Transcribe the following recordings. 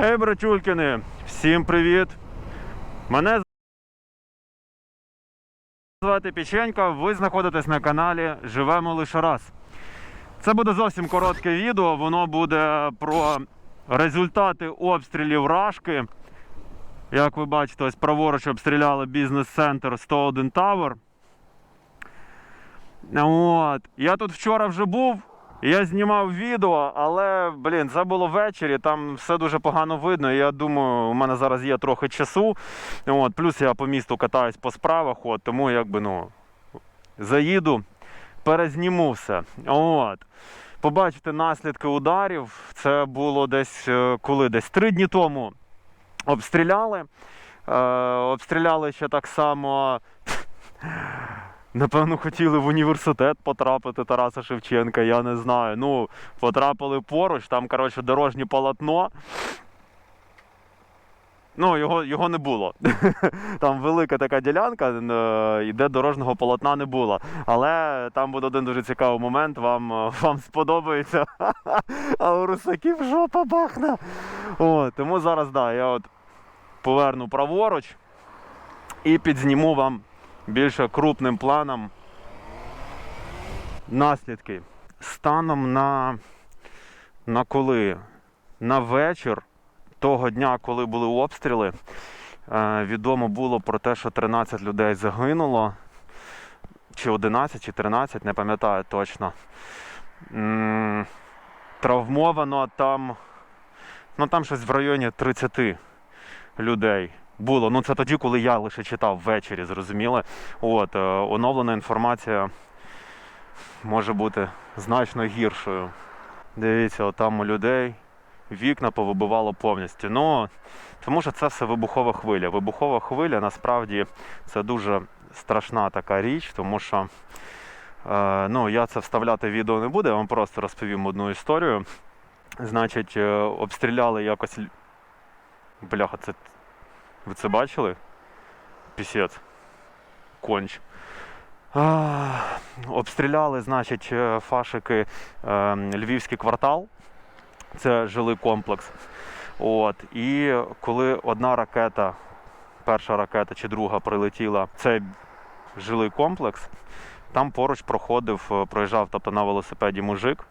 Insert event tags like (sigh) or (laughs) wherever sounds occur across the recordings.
Ей, братюлькини, всім привіт! Мене звати Печенька, ви знаходитесь на каналі Живемо лише раз. Це буде зовсім коротке відео, воно буде про результати обстрілів Рашки. Як ви бачите, ось праворуч обстріляли бізнес-центр 101 Tower. От. Я тут вчора вже був, я знімав відео, але, блін, це було ввечері, там все дуже погано видно. Я думаю, у мене зараз є трохи часу. От, плюс я по місту катаюсь по справах, от, тому якби ну, заїду, перезніму все. От. Побачите наслідки ударів. Це було десь е, коли? Десь три дні тому обстріляли. Е, обстріляли ще так само. Напевно, хотіли в університет потрапити Тараса Шевченка, я не знаю. Ну, потрапили поруч, там, коротше, дорожнє полотно. Ну, його, його не було. (laughs) Там велика така ділянка, е, де дорожнього полотна не було. Але там буде один дуже цікавий момент, вам, е, вам сподобається. (laughs) А у русаків жопа бахне. О, тому зараз, да, я от поверну праворуч і підзніму вам більше крупним планом наслідки. Станом на, на коли? На вечір того дня, коли були обстріли, е, відомо було про те, що 13 людей загинуло. Чи 11, чи 13, не пам'ятаю точно. Травмовано там, ну там щось в районі 30 людей було. Ну це тоді, коли я лише читав ввечері, зрозуміли. От, е, оновлена інформація може бути значно гіршою. Дивіться, там у людей вікна повибивало повністю. Ну, тому що це все вибухова хвиля. Вибухова хвиля насправді це дуже страшна така річ, тому що е, ну, я це вставляти в відео не буду, я вам просто розповім одну історію. Значить, е, обстріляли якось. Бляха, це. Ви це бачили? Пісець. Конч. А, обстріляли, значить, е, фашики е, Львівський квартал. Це жилий комплекс. От. І коли одна ракета, перша ракета чи друга прилетіла в цей жилий комплекс, там поруч проходив, е, проїжджав тобто, на велосипеді мужик.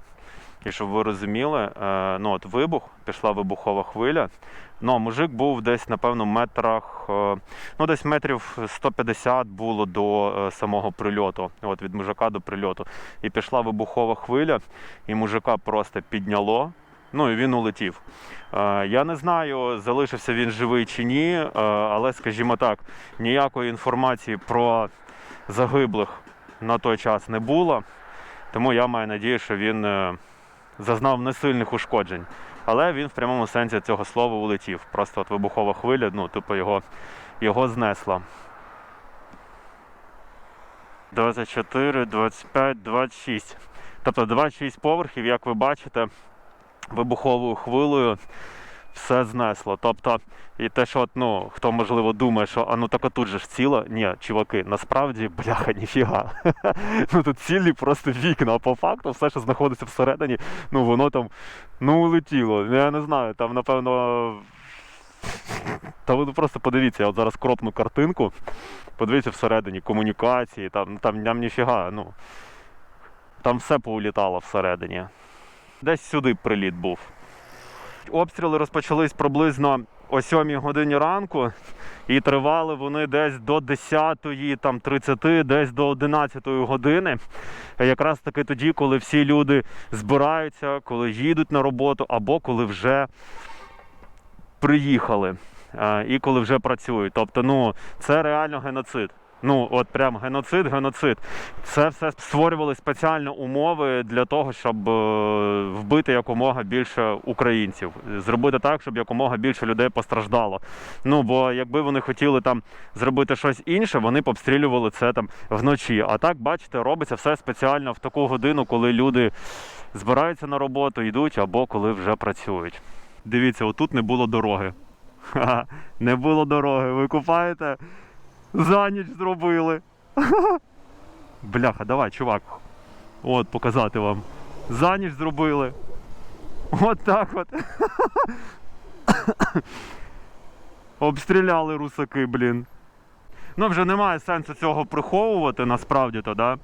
І щоб ви розуміли, е, ну от вибух, пішла вибухова хвиля. Ну, мужик був десь, напевно, метрах, е, ну десь метрів 150 було до е, самого прильоту, от від мужика до прильоту. І пішла вибухова хвиля, і мужика просто підняло. Ну і він улетів. Я не знаю, залишився він живий чи ні, але, скажімо так, ніякої інформації про загиблих на той час не було. Тому я маю надію, що він зазнав несильних ушкоджень. Але він в прямому сенсі цього слова улетів. Просто от вибухова хвиля, ну, типу, його, його знесла. 24, 25, 26. Тобто 26 поверхів, як ви бачите, вибуховою хвилею все знесло. Тобто, і те, що ну, хто можливо думає, що а ну так отут же ж ціла. Ні, чуваки, насправді, бляха, ніфіга. (laughs) ну тут цілі просто вікна, а по факту все, що знаходиться всередині, ну воно там ну улетіло. Я не знаю, там напевно. Та ви просто подивіться, я от зараз кропну картинку, подивіться всередині комунікації, там, там, там ніфіга, ну. Там все поулітало всередині. Десь сюди приліт був. Обстріли розпочались приблизно о 7 годині ранку, і тривали вони десь до 10, там 30, десь до 11 години. Якраз таки тоді, коли всі люди збираються, коли їдуть на роботу, або коли вже приїхали е, і коли вже працюють. Тобто, ну, це реально геноцид. Ну, от прям геноцид, геноцид. Це все створювали спеціально умови для того, щоб е, вбити якомога більше українців, зробити так, щоб якомога більше людей постраждало. Ну бо якби вони хотіли там зробити щось інше, вони б обстрілювали це там вночі. А так, бачите, робиться все спеціально в таку годину, коли люди збираються на роботу, йдуть або коли вже працюють. Дивіться, отут не було дороги. (laughs) Ха-ха, Не було дороги. Ви купаєте? За ніч зробили. (laughs) Бляха, давай, чувак. От, показати вам. За ніч зробили. От так от. (coughs) Обстріляли русаки, блін. Ну, вже немає сенсу цього приховувати насправді то, да?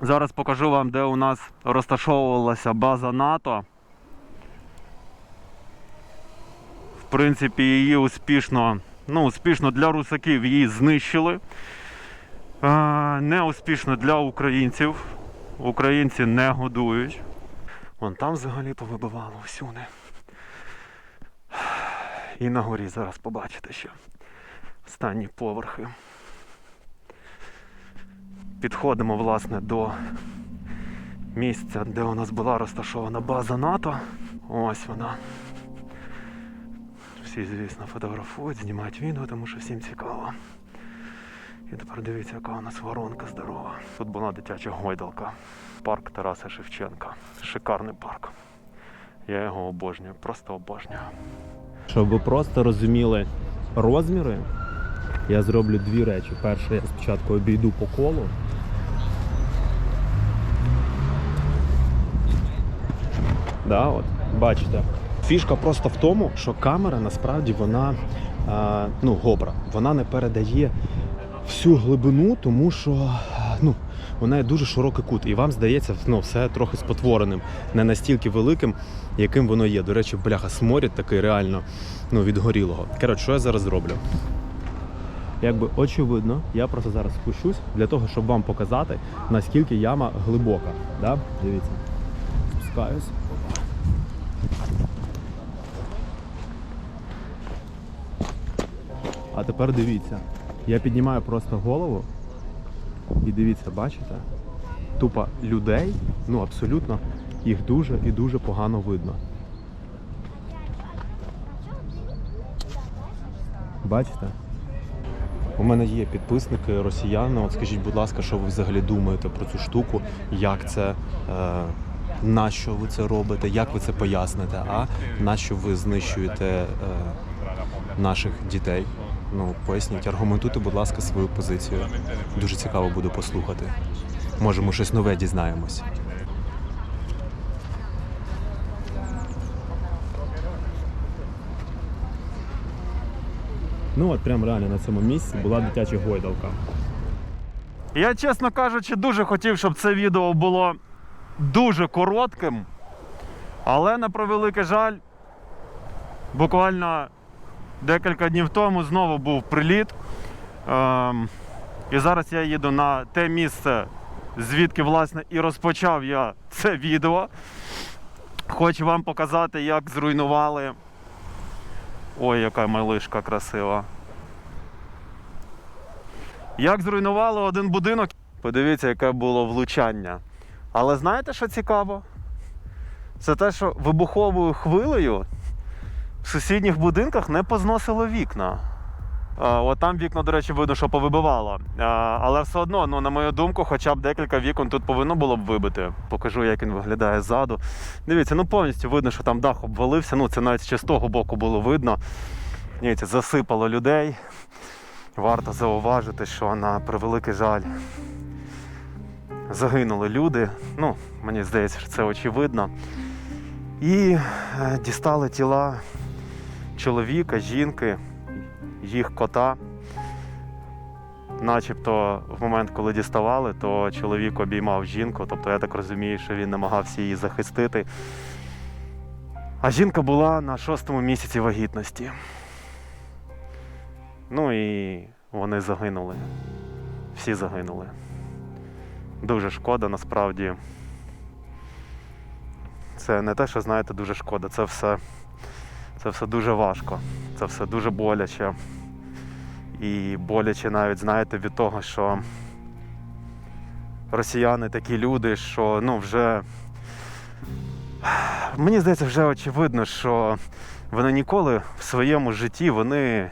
Зараз покажу вам, де у нас розташовувалася база НАТО. В принципі, її успішно, ну, успішно для русаків її знищили. Неуспішно для українців. Українці не годують. Вон там взагалі повибивало всюди. І на горі зараз побачите ще останні поверхи. Підходимо, власне, до місця, де у нас була розташована база НАТО. Ось вона. Всі, звісно, фотографують, знімають відео, тому що всім цікаво. І тепер дивіться, яка у нас воронка здорова. Тут була дитяча гойдалка. Парк Тараса Шевченка. Шикарний парк. Я його обожнюю, просто обожнюю. Щоб ви просто розуміли розміри, я зроблю дві речі. Перше, я спочатку обійду по колу. Да, от, бачите. Фішка просто в тому, що камера насправді вона а, ну, гобра. Вона не передає всю глибину, тому що ну, у неї дуже широкий кут. І вам здається, ну, все трохи спотвореним, не настільки великим, яким воно є. До речі, бляха, сморід такий реально ну, від горілого. Коротше, що я зараз зроблю? Якби очевидно, я просто зараз спущусь для того, щоб вам показати, наскільки яма глибока. Да? Дивіться. Спускаюсь. А тепер дивіться. Я піднімаю просто голову і дивіться, бачите? Тупо людей, ну абсолютно, їх дуже і дуже погано видно. Бачите? У мене є підписники росіяни. От скажіть, будь ласка, що ви взагалі думаєте про цю штуку? Як це? Е, на що ви це робите? Як ви це поясните? А на що ви знищуєте е, наших дітей? Ну, поясніть, аргументуйте, будь ласка, свою позицію. Дуже цікаво буде послухати. Може, ми щось нове дізнаємось. Ну от прям реально на цьому місці була дитяча гойдалка. Я, чесно кажучи, дуже хотів, щоб це відео було дуже коротким. Але на превеликий жаль, буквально декілька днів тому знову був приліт. Ем, і зараз я їду на те місце, звідки власне і розпочав я це відео. Хочу вам показати, як зруйнували. Ой, яка малишка красива. Як зруйнували один будинок. Подивіться, яке було влучання. Але знаєте, що цікаво? Це те, що вибуховою хвилею в сусідніх будинках не позносило вікна. От там вікна, до речі, видно, що повибивало. Але все одно, ну, на мою думку, хоча б декілька вікон тут повинно було б вибити. Покажу, як він виглядає ззаду. Дивіться, ну повністю видно, що там дах обвалився. Ну, це навіть ще з того боку було видно. Дивіться, засипало людей. Варто зауважити, що на превеликий жаль загинули люди. Ну, мені здається, що це очевидно. І е, дістали тіла чоловіка, жінки, їх кота. Начебто в момент, коли діставали, то чоловік обіймав жінку. Тобто я так розумію, що він намагався її захистити. А жінка була на шостому місяці вагітності. Ну і вони загинули. Всі загинули. Дуже шкода, насправді. Це не те, що знаєте, дуже шкода. Це все, це все дуже важко. Це все дуже боляче. І боляче навіть, знаєте, від того, що росіяни такі люди, що ну вже. Мені здається, вже очевидно, що вони ніколи в своєму житті вони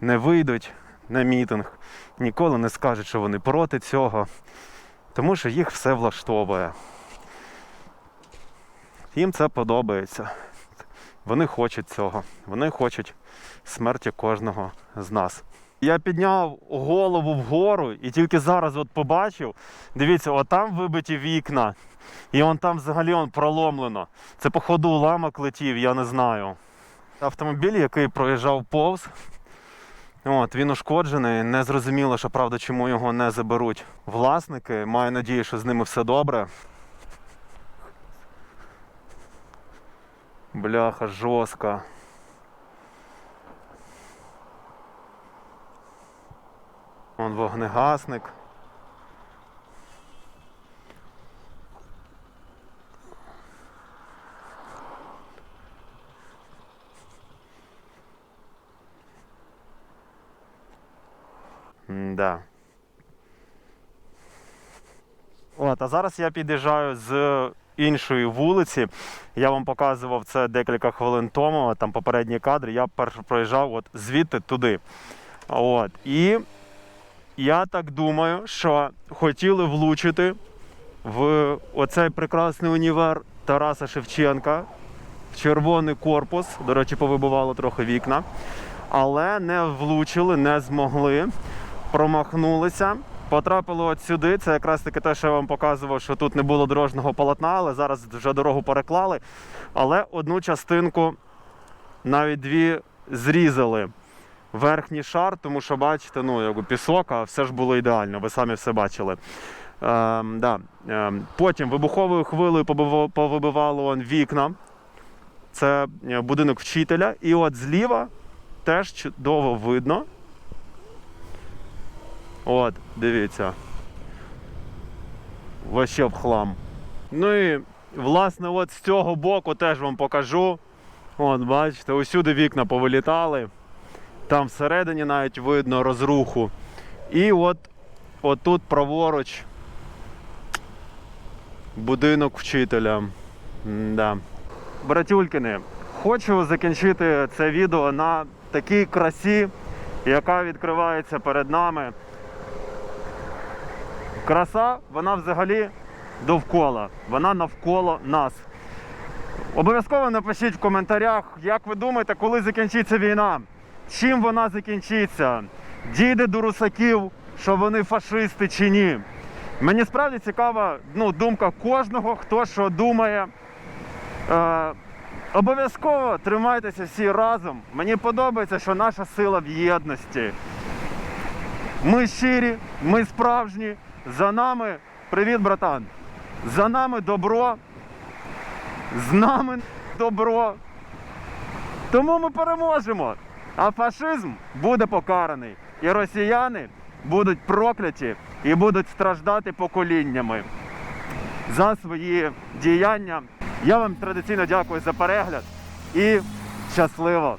не вийдуть на мітинг, ніколи не скажуть, що вони проти цього, тому що їх все влаштовує. Їм це подобається. Вони хочуть цього. Вони хочуть смерті кожного з нас. Я підняв голову вгору і тільки зараз от побачив. Дивіться, от там вибиті вікна, і он там взагалі он проломлено. Це, походу, уламок летів, я не знаю. Автомобіль, який проїжджав повз. От, він ушкоджений. Не зрозуміло, що правда, чому його не заберуть власники. Маю надію, що з ними все добре. Бляха, жорстко. Вон вогнегасник. Да. От, а зараз я під'їжджаю з іншої вулиці. Я вам показував це декілька хвилин тому, там попередні кадри. Я перше проїжджав от звідти туди. От. І я так думаю, що хотіли влучити в оцей прекрасний універ Тараса Шевченка, червоний корпус. До речі, повибивало трохи вікна. Але не влучили, не змогли, промахнулися. Потрапили от сюди. Це якраз таки те, що я вам показував, що тут не було дорожнього полотна, але зараз вже дорогу переклали. Але одну частинку, навіть дві, зрізали верхній шар, тому що бачите, ну якби пісок, а все ж було ідеально, ви самі все бачили. Ем, да. ем, потім вибуховою хвилею повибивало он вікна. Це е, будинок вчителя. І от зліва теж чудово видно. От, дивіться. Вообще в хлам. Ну і власне, от з цього боку теж вам покажу. От, бачите, усюди вікна повилітали. Там всередині навіть видно розруху. І от отут праворуч будинок вчителя. Да. Братюлькини, хочу закінчити це відео на такій красі, яка відкривається перед нами. Краса, вона взагалі довкола, вона навколо нас. Обов'язково напишіть в коментарях, як ви думаєте, коли закінчиться війна, чим вона закінчиться, дійде до русаків, що вони фашисти чи ні. Мені справді цікава ну, думка кожного, хто що думає. Е, обов'язково тримайтеся всі разом. Мені подобається, що наша сила в єдності. Ми щирі, ми справжні. За нами, привіт, братан. За нами добро. З нами добро. Тому ми переможемо. А фашизм буде покараний. І росіяни будуть прокляті і будуть страждати поколіннями за свої діяння. Я вам традиційно дякую за перегляд і щасливо!